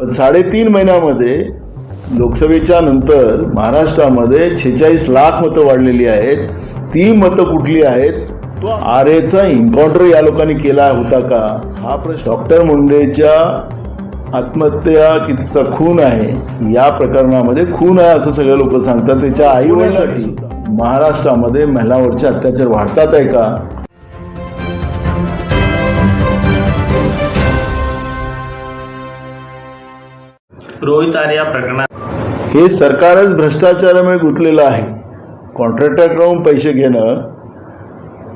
पण साडेतीन महिन्यामध्ये लोकसभेच्या नंतर महाराष्ट्रामध्ये छेचाळीस लाख मतं वाढलेली आहेत. ती मतं कुठली आहेत? तो आरेचा एन्काउंटर या लोकांनी केला होता का? हा प्रश्न डॉक्टर मुंडेच्या आत्महत्या की तिचा खून आहे? या प्रकरणामध्ये खून आहे असं सगळे लोक सांगतात. त्याच्या आईवडिलांसाठी महाराष्ट्रामध्ये महिलांवरचे अत्याचार वाढतात आहे का? रोहित आर या प्रकरणात. हे सरकारच भ्रष्टाचारामुळे गुंतलेलं आहे. कॉन्ट्रॅक्टरकडून पैसे घेणं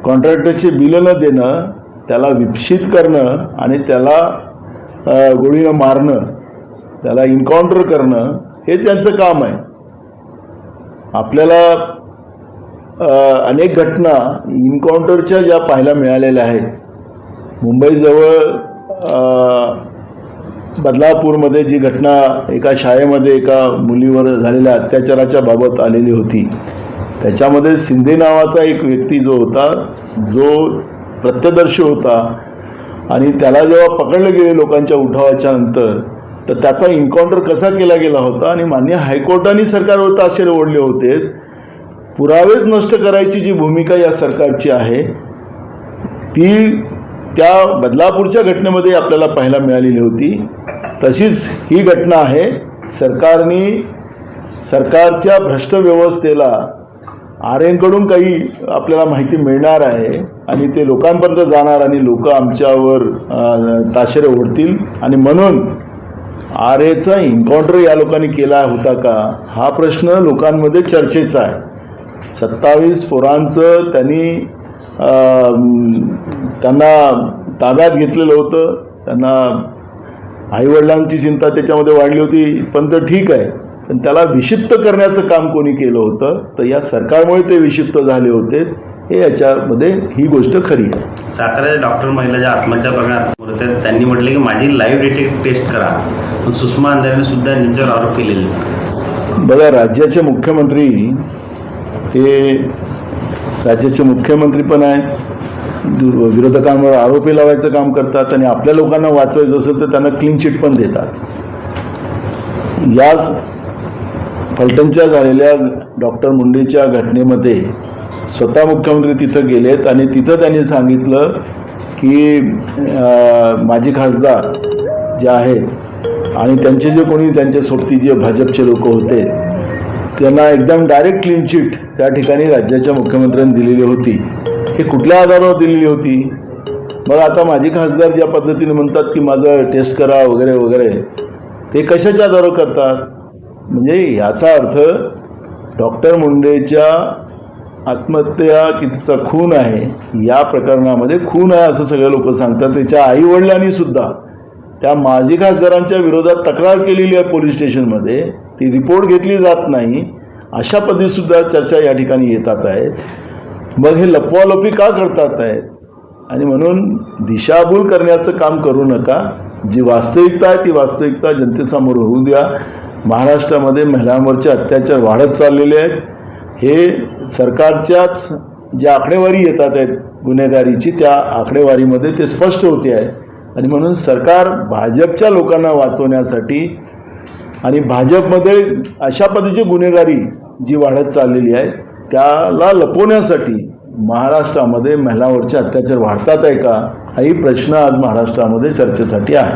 कॉन्ट्रॅक्टरचे बिलं न देणं त्याला विपशित करणं आणि त्याला गोळीनं मारणं त्याला इन्काउंटर करणं हेच यांचं काम आहे. आपल्याला अनेक घटना इन्काउंटरच्या ज्या पाहायला मिळालेल्या आहेत. मुंबईजवळ बदलापूरमध्ये जी घटना एका शाळेमध्ये एका मुलीवर झालेल्या अत्याचाराच्या बाबत आलेली होती त्याच्यामध्ये शिंदे नावाचा एक व्यक्ती जो होता जो प्रत्यदर्शी होता आणि त्याला जेव्हा पकडले गेले लोकांच्या उठावाच्या नंतर तर त्याचा इन्काउंटर कसा केला गेला होता आणि मान्य हायकोर्टाने सरकारवर ताशेरे ओढले होते पुरावेच नष्ट करायची जी भूमिका या सरकारची आहे ती त्या बदलापूरच्या घटनेमध्ये आपल्याला पाहायला मिळालेली होती. तशीच ही घटना आहे. सरकारने सरकारच्या भ्रष्ट व्यवस्थेला आर्यांकडून काही आपल्याला माहिती मिळणार आहे आणि ते लोकांपर्यंत जाणार आणि लोक आमच्यावर ताशेरे ओढतील. आणि म्हणून आरेचा एन्काउंटर या लोकांनी केला होता का? हा प्रश्न लोकांमध्ये चर्चेचा आहे. सत्तावीस पोरांचं त्यांनी त्यांना ताब्यात घेतलेलं होतं. त्यांना आईवडिलांची चिंता त्याच्यामध्ये वाढली होती. पण तर ठीक आहे. पण त्याला विक्षिप्त करण्याचं काम कोणी केलं होतं तर या सरकारमुळे ते विक्षिप्त झाले होते. हे याच्यामध्ये ही गोष्ट खरी आहे. साताऱ्याच्या डॉक्टर महिला ज्या आत्महत्या प्रकरणात आहेत. त्यांनी म्हटलं की माझी लाईव्ह डिटेक्ट टेस्ट करा. पण सुषमा अंधारेने सुद्धा त्यांच्यावर आरोप केलेले. बघा राज्याचे मुख्यमंत्री ते राज्याचे मुख्यमंत्री पण आहेत. विरोधकांवर आरोपी लावायचं काम करतात आणि आपल्या लोकांना वाचवायचं असेल तर त्यांना क्लीन चिट पण देतात. याच फलटणच्या झालेल्या डॉक्टर मुंडेच्या घटनेमध्ये स्वतः मुख्यमंत्री तिथं गेलेत आणि तिथं त्यांनी सांगितलं की माजी खासदार जे आहेत आणि त्यांचे जे कोणी त्यांच्या सोबती जे भाजपचे लोक होते त्यांना एकदम डायरेक्ट क्लीन चिट त्या ठिकाणी राज्याच्या मुख्यमंत्र्यांनी दिलेली होती. हे कुठल्या आधारावर दिलेली होती? मग आता माझी खासदार ज्या पद्धतीने म्हणतात की माझं टेस्ट करा वगैरे वगैरे ते कशाच्या आधारावर करतात? म्हणजे ह्याचा अर्थ डॉक्टर मुंडेच्या आत्महत्या की तिचा खून आहे या प्रकरणामध्ये खून आहे असं सगळे लोक सांगतात. त्याच्या आईवडिलांनी सुद्धा त्या माजी खासदारांच्या विरोधात तक्रार केलेली आहे पोलीस स्टेशनमध्ये. ती रिपोर्ट घेतली जात नाही. अशा पद्धतीसुद्धा चर्चा या ठिकाणी येतात आहेत. मग हे लपवालपी का करतात आहेत? आणि म्हणून दिशाभूल करण्याचं काम करू नका. जी वास्तविकता आहे ती वास्तविकता जनतेसमोर होऊ द्या. महाराष्ट्रामध्ये महिलांवरचे अत्याचार वाढत चाललेले आहेत. हे सरकारच्याच ज्या आकडेवारी येतात आहेत गुन्हेगारीची त्या आकडेवारीमध्ये ते स्पष्ट होते आहे. आणि म्हणून सरकार भाजपच्या लोकांना वाचवण्यासाठी आणि भाजपमध्ये अशा पद्धतीची गुन्हेगारी जी वाढत चाललेली आहे त्याला लपवण्यासाठी महाराष्ट्रामध्ये महिलांवरचे अत्याचार वाढतात आहे का? हाही प्रश्न आज महाराष्ट्रामध्ये चर्चेसाठी आहे.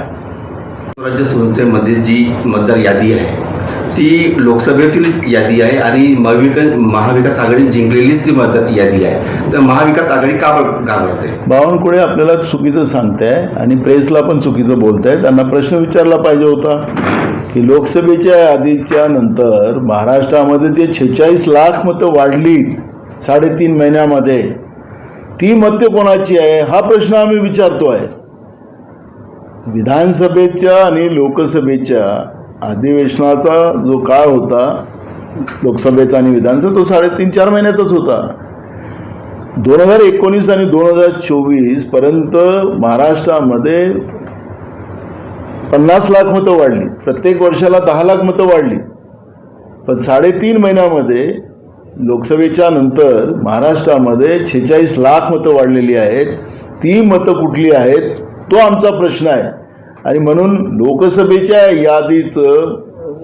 राज्य संस्थेमध्ये जी मतदार यादी आहे ती लोकसभेतील यादी आहे आणि महाविकास महाविकास आघाडी जिंकलेलीच ती यादी आहे. तर महाविकास आघाडी का घाबरते बावनकुळे आपल्याला चुकीचं सांगताय आणि प्रेसला पण चुकीचं बोलताय त्यांना प्रश्न विचारला पाहिजे होता की लोकसभेच्या यादीच्या नंतर महाराष्ट्रामध्ये ते छेचाळीस लाख मतं वाढलीत साडेतीन महिन्यामध्ये ती मते कोणाची आहे? हा प्रश्न आम्ही विचारतो आहे विधानसभेच्या आणि लोकसभेच्या अधिवेशनाचा जो काळ होता लोकसभेचा आणि विधानसभा तो साडेतीन चार महिन्याचाच होता. दोन हजार एकोणीस आणि दोन हजार चोवीसपर्यंत महाराष्ट्रामध्ये पन्नास लाख मतं वाढली. प्रत्येक वर्षाला दहा लाख मतं वाढली. पण साडेतीन महिन्यामध्ये लोकसभेच्या नंतर महाराष्ट्रामध्ये छेचाळीस लाख मतं वाढलेली आहेत. ती मतं कुठली आहेत? तो आमचा प्रश्न आहे. आणि म्हणून लोकसभेच्या यादीचं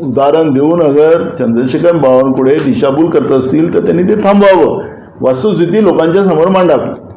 उदाहरण देऊन अगर चंद्रशेखर बावनकुळे दिशाभूल करत असतील तर त्यांनी ते थांबवावं. वस्तुस्थिती लोकांच्या समोर मांडावी.